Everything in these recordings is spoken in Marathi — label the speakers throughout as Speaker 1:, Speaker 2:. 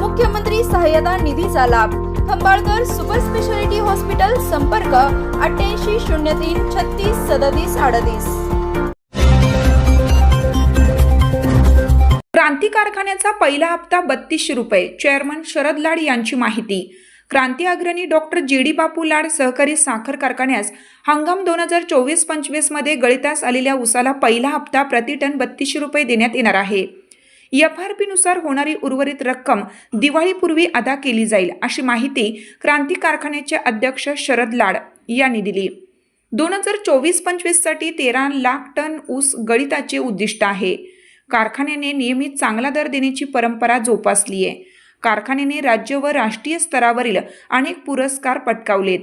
Speaker 1: मुख्यमंत्री सहाय्यता निधीचा लाभ. खंबाळकर सुपर स्पेशालिटी हॉस्पिटल संपर्क अठ्ठ्याऐंशी शून्य तीन छत्तीस सदतीस अडतीस.
Speaker 2: क्रांती कारखान्याचा पहिला हप्ता बत्तीसशे रुपये. चेअरमन शरद लाड यांची माहिती. क्रांती अग्रणी डॉक्टर जी डी बापू लाड सहकारी साखर कारखान्यास हंगाम दोन हजार चोवीस पंचवीसमध्ये गळितास आलेल्या उसाला पहिला हप्ता प्रति टन बत्तीसशे रुपये देण्यात येणार आहे. एफ आर पीनुसार होणारी उर्वरित रक्कम दिवाळीपूर्वी अदा केली जाईल अशी माहिती क्रांती कारखान्याचे अध्यक्ष शरद लाड यांनी दिली. दोन हजार चोवीस पंचवीससाठी तेरा लाख टन ऊस गळिताचे उद्दिष्ट आहे. कारखान्याने नियमित चांगला दर देण्याची परंपरा जोपासली आहे कारखान्याने राज्य व राष्ट्रीय स्तरावरील अनेक पुरस्कार पटकावलेत.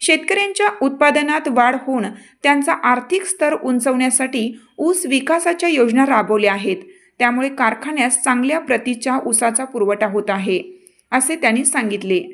Speaker 2: शेतकऱ्यांच्या उत्पादनात वाढ होऊन त्यांचा आर्थिक स्तर उंचवण्यासाठी ऊस विकासाच्या योजना राबवल्या आहेत. त्यामुळे कारखान्यास चांगल्या प्रतीच्या ऊसाचा पुरवठा होत आहे असे त्यांनी सांगितले.